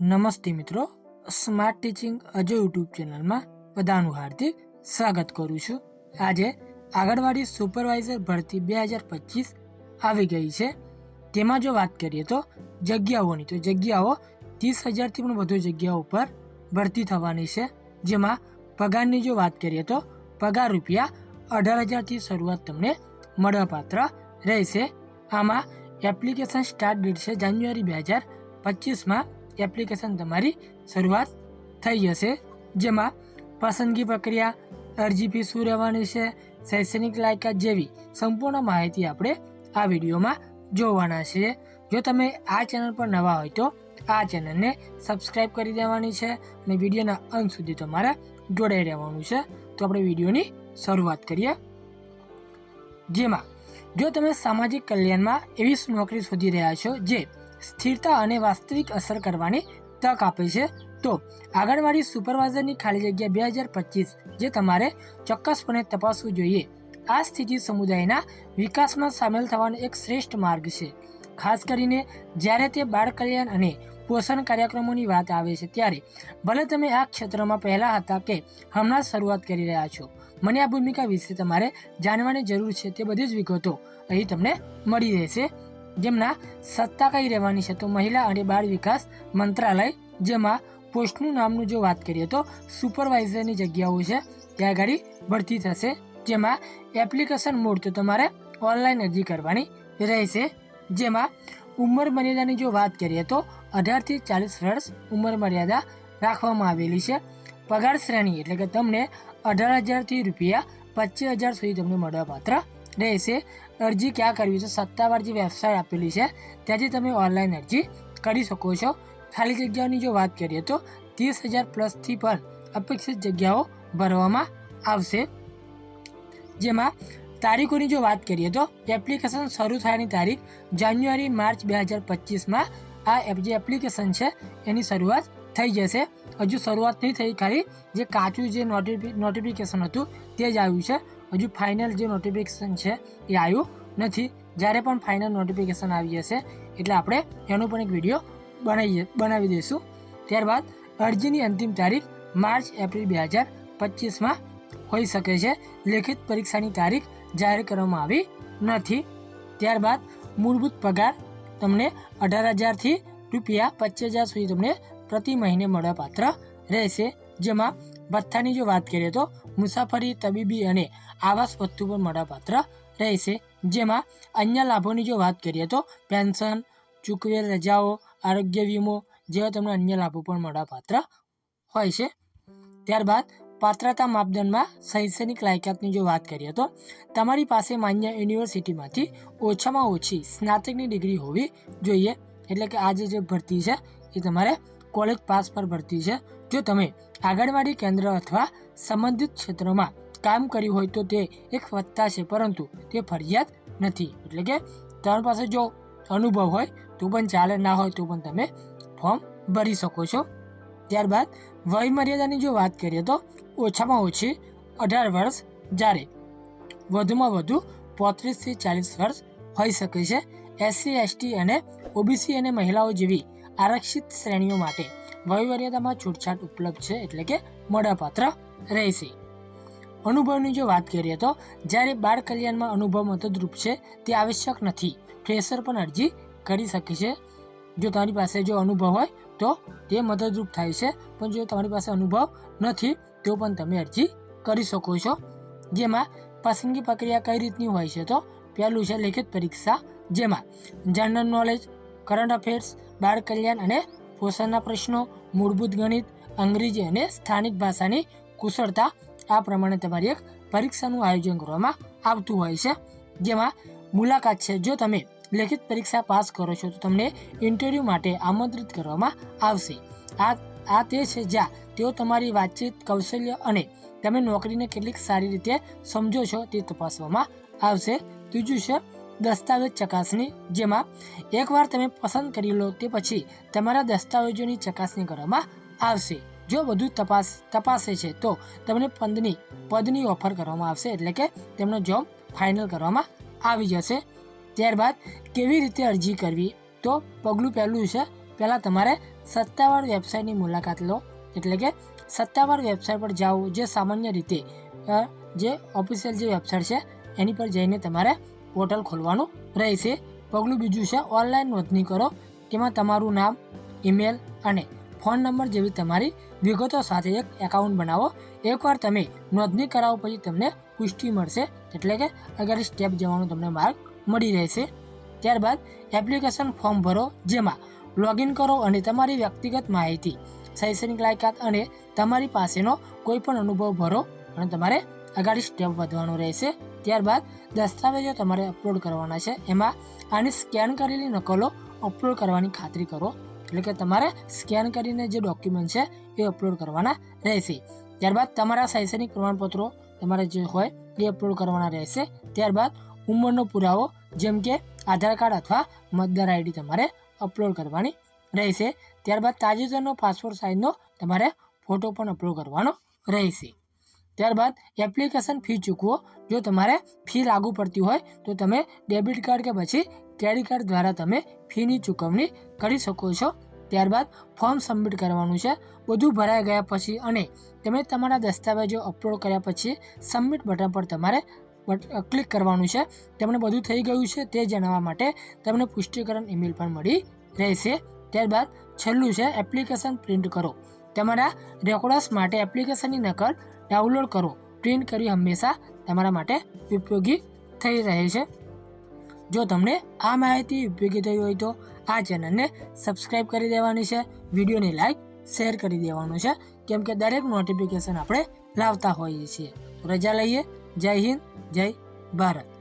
નમસ્તે મિત્રો, smart teaching Ajay YouTube ચેનલમાં બધાનું હાર્દિક સ્વાગત કરું છું. આજે આંગણવાડી સુપરવાઇઝર ભરતી બે હજાર પચીસ આવી ગઈ છે. તેમાં જો વાત કરીએ તો જગ્યાઓની, તો જગ્યાઓ ત્રીસ હજારથી પણ વધુ જગ્યાઓ પર ભરતી થવાની છે. જેમાં પગારની જો વાત કરીએ તો પગાર રૂપિયા અઢાર હજારથી શરૂઆત તમને મળવાપાત્ર રહેશે. આમાં એપ્લિકેશન સ્ટાર્ટ ડેટ છે જાન્યુઆરી બે હજાર પચીસમાં. એપ્લિકેશન તમારી શરૂઆત થઈ જશે. જેમાં પસંદગી પ્રક્રિયા અરજી ફી શું રહેવાની છે, શૈક્ષણિક લાયકાત જેવી સંપૂર્ણ માહિતી આપણે આ વિડીયોમાં જોવાના છીએ. જો તમે આ ચેનલ પર નવા હોય તો આ ચેનલને સબસ્ક્રાઇબ કરી દેવાની છે અને વિડીયોના અંત સુધી તમારે જોડાઈ રહેવાનું છે. તો આપણે વિડીયોની શરૂઆત કરીએ. જેમાં, જો તમે સામાજિક કલ્યાણમાં એવી નોકરી શોધી રહ્યા છો જે સ્થિરતા અને વાસ્તવિક અસર કરવાની તક આપે છે. તો આંગણવાડી સુપરવાઇઝરની ખાલી જગ્યા બે હજાર પચીસ, જે તમારે ચોક્કસપણે તપાસવું જોઈએ. આ સ્થિતિ સમુદાયના વિકાસમાં સામેલ થવાનો એક શ્રેષ્ઠ માર્ગ છે. ખાસ કરીને જ્યારે તે બાળ કલ્યાણ અને પોષણ કાર્યક્રમોની વાત આવે છે ત્યારે, ભલે તમે આ ક્ષેત્રમાં પહેલાં હતા કે હમણાં શરૂઆત કરી રહ્યા છો, મને આ ભૂમિકા વિશે તમારે જાણવાની જરૂર છે તે બધી જ વિગતો અહીં તમને મળી રહેશે. જેમના સત્તા કઈ રહેવાની છે. તો મહિલા અને બાળ વિકાસ મંત્રાલય, જેમાં પોસ્ટનું નામનું જો વાત કરીએ તો સુપરવાઇઝરની જગ્યાઓ છે. ત્યાં આગળ ભરતી થશે, જેમાં એપ્લિકેશન મોડ તો તમારે ઓનલાઈન અરજી કરવાની રહેશે. જેમાં ઉંમર મર્યાદાની જો વાત કરીએ તો અઢારથી ચાલીસ વર્ષ ઉંમર મર્યાદા રાખવામાં આવેલી છે. પગાર શ્રેણી એટલે કે તમને અઢાર હજારથી રૂપિયા પચીસ હજાર સુધી તમને મળવાપાત્ર રહેશે. અરજી ક્યાં કરવી છે? સત્તાવાર જે વેબસાઇટ આપેલી છે, ત્યાંથી તમે ઓનલાઈન અરજી કરી શકો છો. ખાલી જગ્યાઓની જો વાત કરીએ તો ત્રીસ હજાર પ્લસથી પણ અપેક્ષિત જગ્યાઓ ભરવામાં આવશે. જેમાં તારીખોની જો વાત કરીએ તો એપ્લિકેશન શરૂ થયાની તારીખ જાન્યુઆરી, માર્ચ બે હજાર પચીસમાં આ જે એપ્લિકેશન છે, એની શરૂઆત થઈ જશે. હજુ શરૂઆત નહીં થઈ, ખાલી જે કાચું જે નોટિફિકેશન હતું, તે જ આવ્યું છે. હજુ ફાઇનલ જે નોટિફિકેશન છે એ આવ્યું નથી. જ્યારે પણ ફાઇનલ નોટિફિકેશન આવી જશે એટલે આપણે એનો પણ એક વીડિયો બનાવીએ, બનાવી દઈશું. ત્યારબાદ અરજીની અંતિમ તારીખ માર્ચ, એપ્રિલ બે હજાર પચીસમાં હોઈ શકે છે. લેખિત પરીક્ષાની તારીખ જાહેર કરવામાં આવી નથી. ત્યારબાદ મૂળભૂત પગાર તમને અઢાર હજારથી રૂપિયા પચીસ હજાર સુધી તમને પ્રતિ મહિને મળવાપાત્ર રહેશે. જેમાં ભથ્થાની જો વાત કરીએ તો મુસાફરી, તબીબી અને આવાસ ભથ્થું પણ મળવાપાત્ર રહેશે. જેમાં અન્ય લાભોની જો વાત કરીએ તો પેન્શન, ચૂકવેલ રજાઓ, આરોગ્ય વીમો જેવા તમને અન્ય લાભો પણ મળવાપાત્ર હોય છે. ત્યારબાદ પાત્રતા માપદંડમાં શૈક્ષણિક લાયકાતની જો વાત કરીએ તો તમારી પાસે માન્ય યુનિવર્સિટીમાંથી ઓછામાં ઓછી સ્નાતકની ડિગ્રી હોવી જોઈએ. એટલે કે આજે જે ભરતી છે એ તમારે કોલેજ પાસ પર ભરતી છે. જો તમે આંગણવાડી કેન્દ્ર અથવા સંબંધિત ક્ષેત્રોમાં કામ કર્યું હોય તો તે એક વત્તા છે, પરંતુ તે ફરજિયાત નથી. એટલે કે તમારી પાસે જો અનુભવ હોય તો પણ ચાલે, ના હોય તો પણ તમે ફોર્મ ભરી શકો છો. ત્યારબાદ વય મર્યાદાની જો વાત કરીએ તો ઓછામાં ઓછી અઢાર વર્ષ જ્યારે વધુમાં વધુ પોત્રીસથી ચાલીસ વર્ષ હોઈ શકે છે. એસસી, એસટી અને ઓબીસી અને મહિલાઓ જેવી આરક્ષિત શ્રેણીઓ માટે વયવર્યતામાં છૂટછાટ ઉપલબ્ધ છે એટલે કે મળાપાત્ર રહેશે. અનુભવની જો વાત કરીએ તો જ્યારે બાળ કલ્યાણમાં અનુભવ મદદરૂપ છે, તે આવશ્યક નથી. ફ્રેશર પણ અરજી કરી શકે છે. જો તમારી પાસે જો અનુભવ હોય, તો તે મદદરૂપ થાય છે. પણ જો તમારી પાસે અનુભવ નથી, તો પણ તમે અરજી કરી શકો છો. જેમાં પસંદગી પ્રક્રિયા કઈ રીતની હોય છે તો પહેલું છે લેખિત પરીક્ષા. જેમાં જનરલ નોલેજ કરંટ અફેર્સ બાળ કલ્યાણ અને પોષણના પ્રશ્નો, મૂળભૂત ગણિત, અંગ્રેજી અને સ્થાનિક ભાષાની કુશળતા, આ પ્રમાણે તમારી એક પરીક્ષાનું આયોજન કરવામાં આવતું હોય છે. જેમાં મુલાકાત છે. જો તમે લેખિત પરીક્ષા પાસ કરો છો, તો તમને ઇન્ટરવ્યૂ માટે આમંત્રિત કરવામાં આવશે. આ આ તે છે જ્યાં તેઓ તમારી વાતચીત, કૌશલ્ય અને તમે નોકરીને કેટલીક સારી રીતે સમજો છો તે તપાસવામાં આવશે. ત્રીજું છે દસ્તાવેજ ચકાસણી, જેમાં એકવાર તમે પસંદ કરી લો તે પછી તમારા દસ્તાવેજોની ચકાસણી કરવામાં આવશે. જો બધું તપાસ, તપાસે છે, તો તમને પદની પદની ઓફર કરવામાં આવશે, એટલે કે તેમનો જોબ ફાઇનલ કરવામાં આવી જશે. ત્યારબાદ કેવી રીતે અરજી કરવી? તો પગલું પહેલું છે, પહેલાં તમારે સત્તાવાર વેબસાઇટની મુલાકાત લો, એટલે કે સત્તાવાર વેબસાઇટ પર જાઓ, જે સામાન્ય રીતે જે ઓફિશિયલ જે વેબસાઇટ છે, એની પર જઈને તમારે પોર્ટલ ખોલવાનું રહેશે. પગલું બીજું છે ઓનલાઈન નોંધણી કરો તેમાં તમારું નામ ઈમેલ અને ફોન નંબર જેવી તમારી વિગતો સાથે એક એકાઉન્ટ બનાવો. એકવાર તમે નોંધણી કરાવો પછી તમને પુષ્ટિ મળશે, એટલે કે અગિયાર સ્ટેપ જવાનો તમને માર્ગ મળી રહેશે. ત્યારબાદ એપ્લિકેશન ફોર્મ ભરો, જેમાં લોગિન કરો અને તમારી વ્યક્તિગત માહિતી, શૈક્ષણિક લાયકાત અને તમારી પાસેનો કોઈ પણ અનુભવ ભરો અને તમારે આગળ સ્ટેપ વધવાનું રહેશે. ત્યારબાદ દસ્તાવેજો તમારે અપલોડ કરવાના છે. એમાં આની સ્કેન કરેલી નકલો અપલોડ કરવાની ખાતરી કરો. એટલે કે તમારે સ્કેન કરીને જે ડોક્યુમેન્ટ છે એ અપલોડ કરવાના રહેશે. ત્યારબાદ તમારા શૈક્ષણિક પ્રમાણપત્રો તમારે જે હોય એ અપલોડ કરવાના રહેશે. ત્યારબાદ ઉંમરનો પુરાવો જેમ કે આધાર કાર્ડ અથવા મતદાર આઈડી તમારે અપલોડ કરવાની રહેશે. ત્યારબાદ તાજેતરનો પાસપોર્ટ સાઇઝનો તમારે ફોટો પણ અપલોડ કરવાનો રહેશે. ત્યારબાદ એપ્લિકેશન ફી ચૂકવો. જો તમારે ફી લાગુ પડતી હોય, તો તમે ડેબિટ કાર્ડ કે પછી ક્રેડિટ કાર્ડ દ્વારા તમે ફીની ચૂકવણી કરી શકો છો. ત્યારબાદ ફોર્મ સબમિટ કરવાનું છે. બધું ભરાઈ ગયા પછી અને તમે તમારા દસ્તાવેજો અપલોડ કર્યા પછી સબમિટ બટન પર તમારે ક્લિક કરવાનું છે. તમને બધું થઈ ગયું છે તે જણાવવા માટે તમને પુષ્ટિકરણ ઈમેલ પણ મળી રહેશે. ત્યારબાદ છેલ્લું છે એપ્લિકેશન પ્રિન્ટ કરો. તમારા રેકોર્ડર્સ માટે એપ્લિકેશનની નકલ ડાઉનલોડ કરો. પ્રિન્ટ કરી હંમેશા તમારા માટે ઉપયોગી થઈ રહે છે. જો તમને આ માહિતી ઉપયોગી થઈ હોય તો આ ચેનલને સબસ્ક્રાઈબ કરી દેવાની છે. વિડીયોને લાઈક, શેર કરી દેવાનું છે. કેમ કે દરેક નોટિફિકેશન આપણે લાવતા હોઈએ છીએ. રજા લઈએ. જય હિન્દ, જય ભારત.